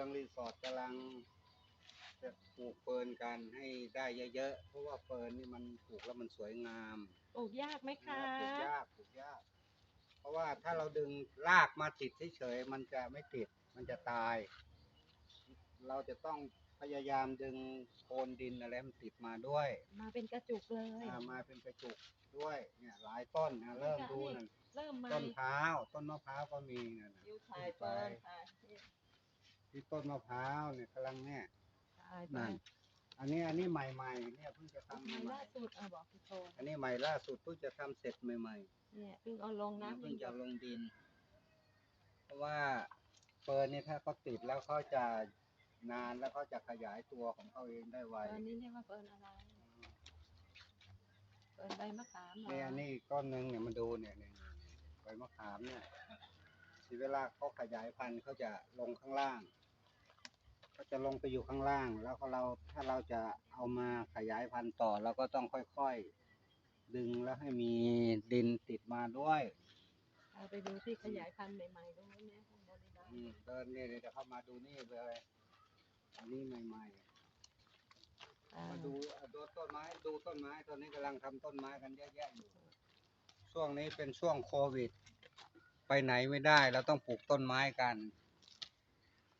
รืองรีสอร์ทกำลังจะปลูกเฟิร์นกันให้ได้เยอะๆ เพราะว่าเฟิร์นนี่มันปลูกแล้วมันสวยงามปลูกยากไหมคะปลูกยากปลูกยาก เพราะว่าถ้าเราดึงรากมาติดเฉยๆมันจะไม่ติด มันจะตาย เราจะต้องพยายามดึงโคนดินอะไรมันติดมาด้วย มาเป็นกระจุกเลย อ่ามาเป็นกระจุกด้วยเนี่ยหลายต้นนะเริ่มดูนั่นเริ่มใหม่ต้นพร้าวต้นมะพร้าวก็มีนั่นน่ะยูถ่ายเปิดค่ะ ที่ต้นมะพร้าวเนี่ยกำลังเนี่ยถ่ายไปนั่นอันนี้อันนี้ใหม่ๆเนี่ยเพิ่งจะทำถ่ายใหม่ล่าสุดอะบอกพี่โทนๆอันนี้ใหม่ล่าสุดเพิ่งจะทำเสร็จใหม่เนี่ยเพิ่งเอาลงๆน้ำเพิ่ยังงจะลงดิน เพราะว่าเฟิร์นเนี่ยถ้าเขาติดแล้วเขาจะนานแล้วเขาจะขยายตัวของเขาเองได้ไวตอนนี้เรียกว่าเปิดอะไรเปิดใบมะขามเหรอเนี่ยอันนี้ก้อนหนึ่งเนี่ยมาดูเนี่ยเนี่ยเนี่ยใบมะขามเนี่ยทีเวลาเขาขยายพันธุ์เขาจะลงข้างล่าง เขาจะลงไปอยู่ข้างล่าง แล้วก็เราถ้าเราจะเอามาขยายพันธุ์ต่อเราก็ต้องค่อยๆ ดึงแล้วให้มีดินติดมาด้วยเอาไปดูที่ขยายพันธุ์ใหม่ๆตรงนี้เนี่ยข้างบนนี่นะอืมเดินเนี่ยเดี๋ยวจะเข้ามาดูนี่เลยอันนี้ใหม่ๆอ่ามาดูอะดูต้นไม้ดูต้นไม้ตอนนี้กำลังทำต้นไม้กันเยอะแยะอยู่ช่วงนี้เป็นช่วงโควิด ไปไหนไม่ได้เราต้องปลูกต้นไม้กัน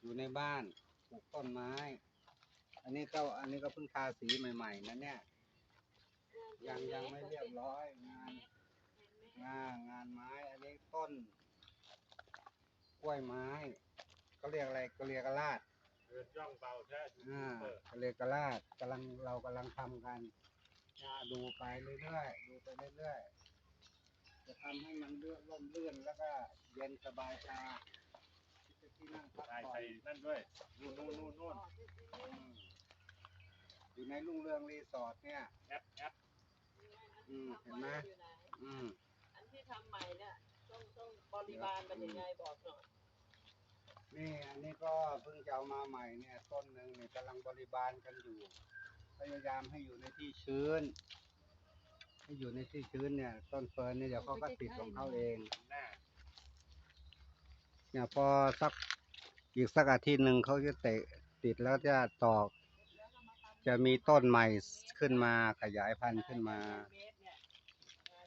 อยู่ในบ้าน ปลูกต้นไม้ อันนี้ก็อันนี้ก็เพิ่งทาสีใหม่ๆนะเนี่ย ยังยังไม่เรียบร้อยงานงานงานไม้ อันนี้ต้น กล้วยไม้เขาเรียกอะไรก็เรียกกระลาดเดินย่องเบาแท้ยูอ่าทูบเบอร์ทะเลกระลาดกำลังเรากำลังทำกันอ่าดูไปเรื่อยๆดูไปเรื่อยๆจะทำให้มันเลื่อนร่มเลื่อนแล้วก็เย็นสบายตา ที่จะที่นั่งพักถ่ายผ่อใส่นนั่นด้วยนู่นนู่นนู่นนู่นอืมอยู่ในรุ่งเรืองรีสอร์ทเนี่ย แอปแอปอืมเห็นไหมอืมอันที่ทำใหม่เนี่ยต้องต้องบริบาลเป็นยังไงบอกหน่อยนี่อันนี้ก็เพิ่งจะเอามาใหม่เนี่ย ต้นหนึ่งเนี่ยกำลังบริบาลกันอยู่ พยายามให้อยู่ในที่ชื้น ให้อยู่ในที่ชื้นเนี่ย ต้นเฟิร์นเนี่ยเดี๋ยวเขาก็ติดของเขาเอง หน้าเนี่ยพอสัก อีกสักอาทิตย์หนึ่งเขาจะเตะติดแล้วจะตอก จะมีต้นใหม่ขึ้นมาขยายพันธุ์ขึ้นมาเมตรเนี่ย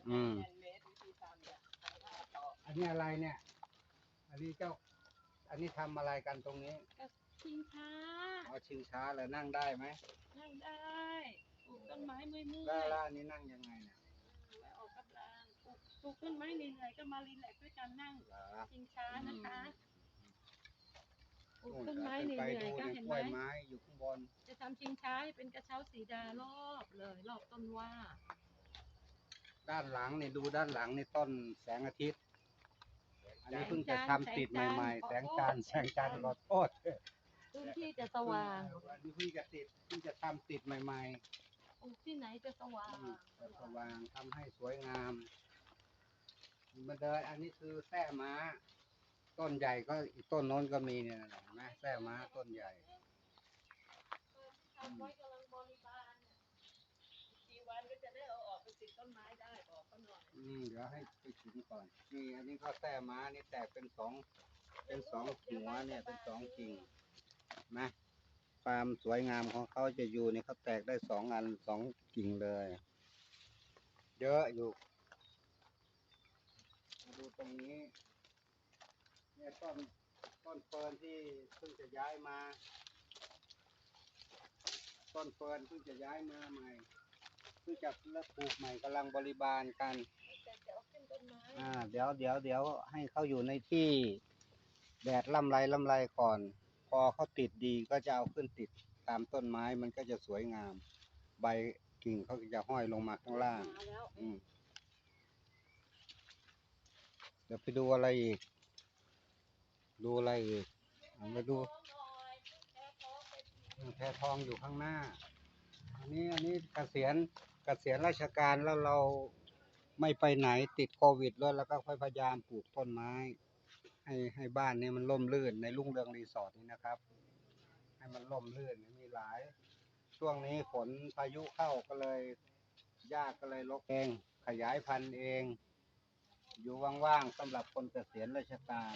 อืมเมตรวิธีทำเนี่ยทำท่าต่ออันนี้อะไรเนี่ย อันนี้เจ้า อันนี้ทำอะไรกันตรงนี้ก็ชิงช้าเอาชิงช้าเลยนั่งได้ไหมนั่งได้ปลูกต้นไม้เมื่อยๆแล้วแล้วอันนี้นั่งยังไงเนี่ยไว้ออกกำลังปลูกปลูกต้นไม้เหนื่อยๆก็มารีแลกซ์ด้วยการนั่งเหรอชิงช้านะคะปลูกนู่น ต้นไม้เหขึ้นนื่ไปอยดูๆก็ในเห็นกไหล้มวยไม้อยู่ข้างบนจะทำชิงช้าให้เป็นกระเช้าสีดารอบเลยรอบต้นว่า ด้านหลังนี่ดูด้านหลังนี่ต้นแสงอาทิตย์ อันนี้เพิ่งจะทำติดใหม่ๆ แสงจันทร์แสงจันทร์ขอโทษพื้นที่จะสว่างอันนี้เพิ่งจะติดเพิ่งจะทำติดใหม่ปลูกที่ไหนจะสว่างๆอืมจะสว่างทำให้สวยงามมาเดินอันนี้คือแท่ม้า ต้นใหญ่ก็อีกต้นโน้นก็มีเนี่ยนะเห็นไหมแท่ม้าต้นใหญ่ทำไว้กำลังบริบาลเนี่ยอีกกี่วันก็จะได้เอาออกไปติดต้นไม้ได้บอกเขาหน่อยอืมเดี๋ยวให้ไปถึงก่อน นี่อันนี้ก็แท่ม้านี่แตกเป็นสองเป็นสองหัวเนี่ยเป็นสองกิ่งนะความสวยงามของเขาจะอยู่เนี่ยเขาแตกได้สองอันสองกิ่งเลย เยอะอยู่มาดูตรงนี้ เนี่ยต้นต้นเฟิร์นที่เพิ่งจะย้ายมา ต้นเฟิร์นเพิ่งจะย้ายมาใหม่เพิ่งจะเลิกปลูกใหม่กำลังบริบาลกันแต่จะเอาขึ้นต้นไม้อ่าเดี๋ยวเดี๋ยวเดี๋ยวให้เขาอยู่ในที่แดดล่ำไรล่ำไรก่อน พอเขาติดดีก็จะเอาขึ้นติดตามต้นไม้มันก็จะสวยงาม ใบกิ่งเขาก็จะห้อยลงมาข้างล่างมาแล้วอืมเดี๋ยวไปดูอะไรอีก ดูอะไรอีกมาดูแพทองอยู่ข้างหน้า อันนี้อันนี้เกษียณเกษียณราชการแล้วเราไม่ไปไหนติดโควิดแล้วเราก็พยายามปลูกต้นไม้ ให้ให้บ้านนี้มันร่มรื่นในรุ่งเรืองรีสอร์ทนี้นะครับ ให้มันร่มรื่นมีหลาย ช่วงนี้ฝนพายุเข้าก็เลยหญ้าก็เลยลกเอง ขยายพันธุ์เอง อยู่ว่างๆสำหรับคนเกษียณราชการ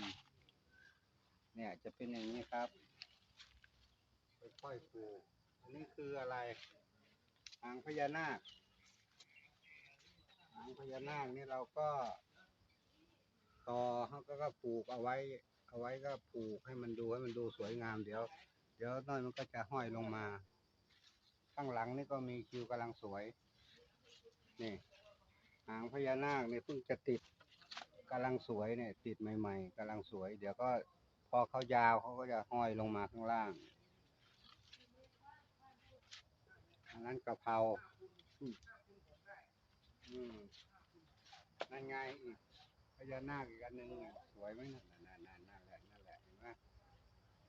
เนี่ยจะเป็นอย่างนี้ครับ ค่อยๆปลูกอันนี้คืออะไร หางพญานาค หางพญานาคนี่เราก็ ต่อเขาก็ก็ปลูกเอาไว้ เอาไว้ก็ปลูกให้มันดูให้มันดูสวยงามเดี๋ยว เดี๋ยวน้อยมันก็จะห้อยลงมา ข้างหลังนี่ก็มีคิวกำลังสวย นี่ หางพญานาคเนี่ยเพิ่งจะติดกำลังสวยเนี่ย ติดใหม่ ๆกำลังสวย เดี๋ยวก็ พอเขายาวเขาก็จะห้อยลงมาข้างล่าง อันนั้นกะเพราอืมนั่นไงอีกพญานาคอีกอันหนึ่งน่ะสวยไหมนั่นนั่นนั่นนั่นแหละนั่นแหละเห็นไหม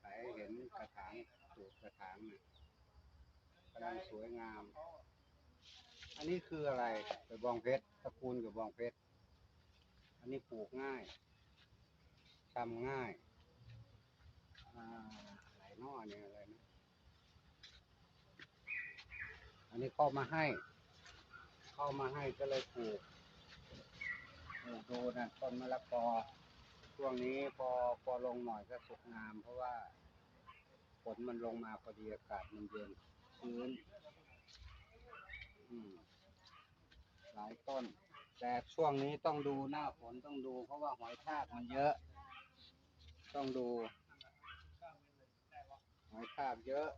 ใส่เห็นกระถางปลูกกระถางน่ะกำลังสวยงาม อันนี้คืออะไรกระบองเพชรตระกูลกระบองเพชรอันนี้ปลูกง่ายทำง่าย อ่าอะไรนอเนี่ยอะไรนะ อันนี้เข้ามาให้ เข้ามาให้ก็เลยปลูกปลูกดูนะต้นมะละกอ ช่วงนี้พอพอลงหน่อยก็สุกงาม เพราะว่าฝนมันลงมาพอดีอากาศมันเย็นชื้นหลายต้น แต่ช่วงนี้ต้องดูหน้าฝนต้องดู เพราะว่าหอยทากมันเยอะ ต้องดู หอยทากเยอะ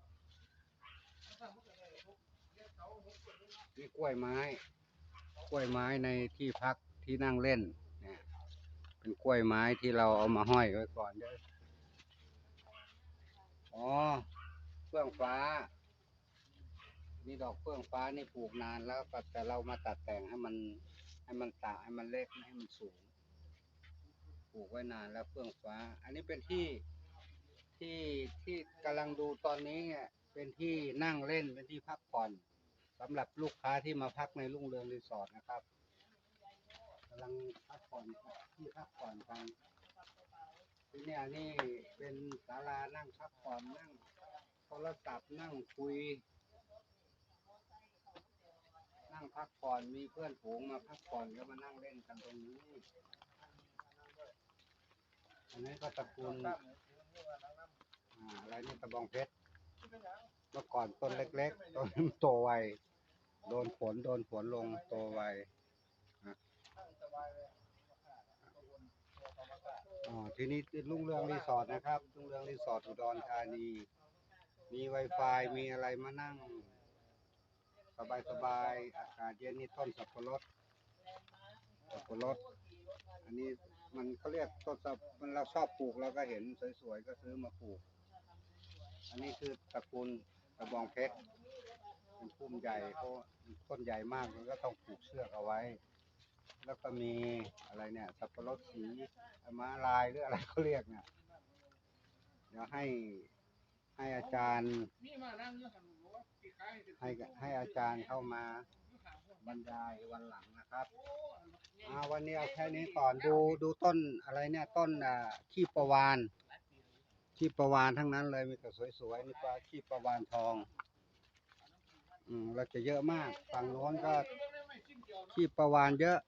นี่กล้วยไม้ กล้วยไม้ในที่พักที่นั่งเล่นเนี่ยเป็นกล้วยไม้ที่เราเอามาห้อยไว้ก่อนเด้ออ๋อเฟื่องฟ้า นี่ดอกเฟื่องฟ้านี่ปลูกนานแล้วแต่เรามาตัดแต่งให้มันให้มันตาให้มันเล็กไม่ให้มันสูง ปลูกไว้นานแล้วเฟื่องฟ้า อันนี้เป็นที่ ที่ที่กำลังดูตอนนี้เนี่ยเป็นที่นั่งเล่นเป็นที่พักผ่อนสำหรับลูกค้าที่มาพักในรุ่งเรืองรีสอร์ทนะครับกำลังพักผ่อนที่พักผ่อนกันที่เนี่ยนี่เป็นศาลานั่งพักผ่อนนั่งโทรศัพท์นั่งคุย นั่งพักผ่อนมีเพื่อนฝูงมาพักผ่อนก็มานั่งเล่นกันตรงนี้อันนี้ก็ตระกูล อ่าอะไรนี่ตะบองเพชรเมื่อก่อนต้นเล็กๆต้นโตไวโดนฝนโดนฝนลงโตไวอะอ๋อทีนี้ลุงเรืองรีสอร์ทนะครับลุงเรืองรีสอร์ทอุดรธานี มี Wi-Fi มีอะไรมานั่ง สบายๆอากาศเย็นนี่ต้นสับปะรดสับปะรดอันนี้มันเขาเรียกต้นสับมันเราชอบปลูกเราก็เห็นสวยๆก็ซื้อมาปลูก อันนี้คือตระกูลกระบองเพชรเป็นพุ่มใหญ่เพราะต้นใหญ่มากมันก็ต้องปลูกเชือกเอาไว้ แล้วก็มีอะไรเนี่ย สับปะรดสีม้าลายหรืออะไรเขาเรียกเนี่ยเดี๋ยวให้ให้อาจารย์ ให้ให้อาจารย์เข้ามาบรรยายวันหลังนะครับวันนี้เอาแค่นี้ก่อนดูดูต้นอะไรเนี่ยต้นขี้ประวาน ขี้ประวานทั้งนั้นเลยมีแต่สวยๆนี่ปลาขี้ประวานทองอืมเราจะเยอะมากฝั่งโน้นก็ขี้ประวานเยอะ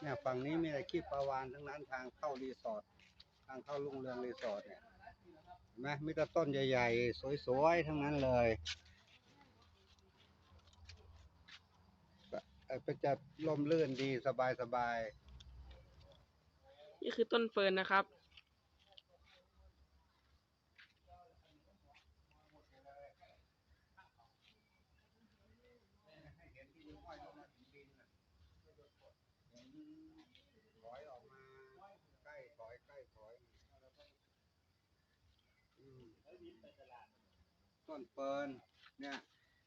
เนี่ยฝั่งนี้มีแต่ขี้ประวานทั้งนั้นทางเข้ารีสอร์ททางเข้าลุงเรืองรีสอร์ทเนี่ยเห็นไหมมีแต่ต้นใหญ่ๆสวยๆทั้งนั้นเลยเป็นจะลมลื่นดีสบายสบายนี่คือต้นเฟิร์นนะครับ ถอยออกมาใกล้ถอยใกล้ถอยอืม ต้นเฟิร์นเนี่ย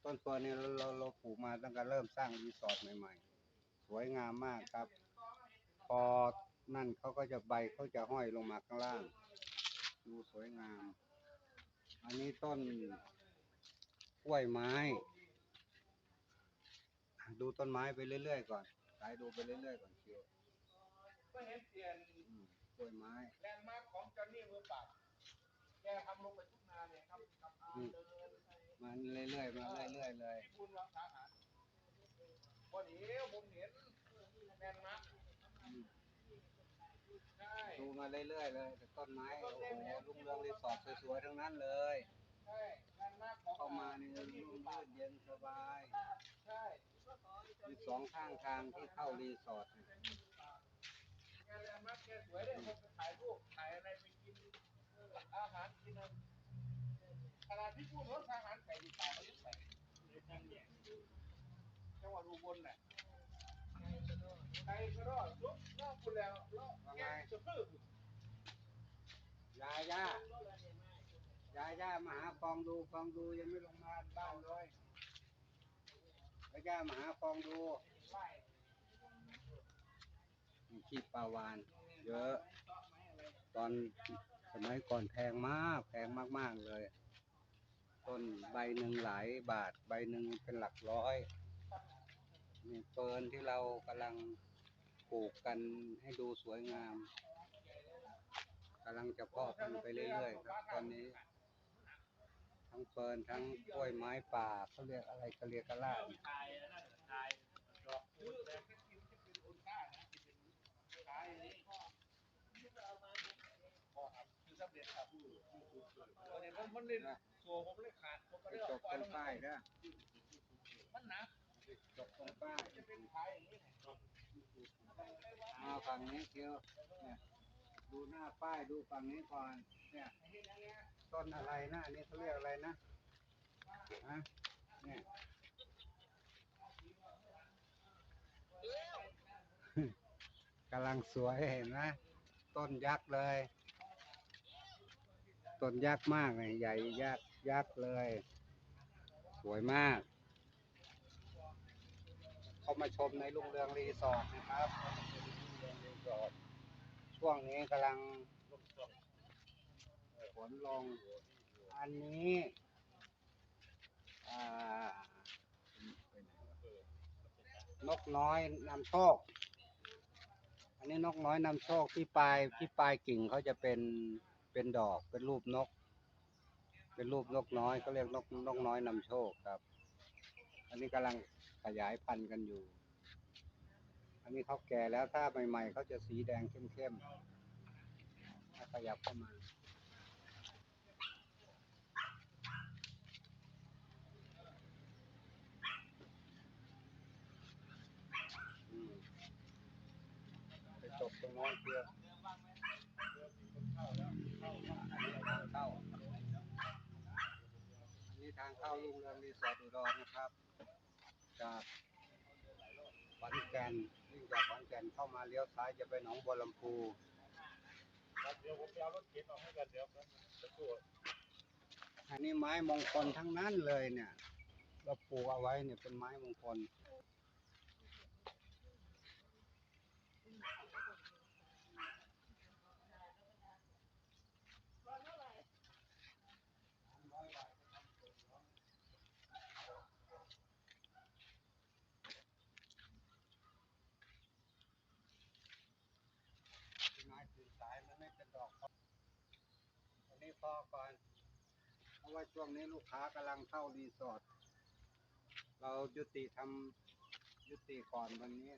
ต้นเฟิร์นเนี่ยเราเราเราปลูกมาตั้งแต่เริ่มสร้างรีสอร์ทใหม่ๆ สวยงามมากครับ พอนั่นเขาก็จะใบเขาจะห้อยลงมาข้างล่าง ดูสวยงาม อันนี้ต้นกล้วยไม้ ดูต้นไม้ไปเรื่อยๆก่อนสายดูไปเรื่อยๆก่อนเชียวก็เห็นเปลี่ยนกล้วยไม้แลนด์มาร์คของจอห์นนี่มือปราบแกทำลงไปทุก นาเนี่ยครับทำทางเดินไปมาเรื่อยๆมาเรื่อยๆเลยที่บุญวังสาหารวันนี้ผมเห็นแลนนะใช่ดูมาเรื่อยๆเลยแต่ต้นไม้โอ้โหลุงเรืองรีสอร์ทสวยๆทั้งนั้นเลยใช่ช่งานมากของเข้ามาในร่มรื่นเย็นสบายใช่มีสองข้างทางที่เข้ารีสอร์ทเนี่ยงานแรงมากแกสวยเลยผมไปถ่ายรูปถ่ายอะไรไปกินอาหารกินอะไร ขนาดที่พูดรถอาหารไก่ดีป่าเขายังใส่จังหวัดอุบลน่ะไก่ก็รอดลุกนอกคุณแล้วรอแกจะพื้นยาย่ายาย่ามาหาฟองดูฟองดูยังไม่ลงมาบ้านเลยยาย่ามาหาฟองดูมีขี้ปลาวาน เยอะ ตอนสมัยก่อนแพงมาก แพงมาก ๆ เลย ต้นใบหนึ่งหลายบาท ใบหนึ่งเป็นหลักร้อยนี่เฟิร์นที่เรากำลังปลูกกันให้ดูสวยงามกำลังจะเพาะพันธุ์ไปเรื่อยๆครับตอนนี้ ทั้งเฟิร์นทั้งกล้วยไม้ป่าเขาเรียกอะไรกะเรียกกะลาดมันเลตร้านะที่เป็นขายนี่ก็ครับคือสำเร็จครับตอนนี้ผมมันเล่นโซ่ผมเลยขาดผมก็ไปเลยจเอาบปล่อยตรลงงป้ายเด้อมันหนักจบตรงป้าย จะเป็นขายอย่างนี้มาฝั่งนี้เชียวเนี่ยดูหน้าป้ายดูฝั่งนี้ก่อน เนี่ยต้นอะไรนะอันนี้เขาเรียกอะไรนะฮะเนี่ย กำลังสวยเห็นไหมต้นยักษ์เลย ต้นยักษ์มากเลยใหญ่ยักษ์ ยักษ์เลย สวยมาก เขามาชมในลุงเรืองรีสอร์ทนะครับช่วงนี้กำลังฝนลง อันนี้นกน้อยนำโชค อันนี้นกน้อยนำโชคที่ปลายที่ปลายกิ่งเขาจะเป็นเป็นดอกเป็นรูปนก เป็นรูปนกน้อยเขาเรียกนกนกน้อยนำโชคครับ อันนี้กำลังขยายพันธุ์กันอยู่ อันนี้เขาแก่แล้วถ้าใหม่ๆเขาจะสีแดงเข้มๆถ้าขยับเข้ามาอืมไปจบตรงโน้นเพื่ออันนี้ทางเข้า อันนี้ทาง เข้าลุงเรืองรีสอร์ทอุดรนะครับ จากขอนแก่นวิ่งจากขอนแก่นเข้ามาเลี้ยวซ้ายจะไปหนองบัวลำพูเดี๋ยวผมไปเอารถเข็นออกให้กันเดี๋ยวจะตรวจอันนี้ไม้มงคลทั้งนั้นเลยเนี่ย เราปลูกเอาไว้เนี่ยเป็นไม้มงคล ไม้ตื่นสายมันไม่เป็นดอกอันนี้ พอก่อน เพราะว่าช่วงนี้ลูกค้ากำลังเข้ารีสอร์ทเรายุติทำยุติก่อนวันนี้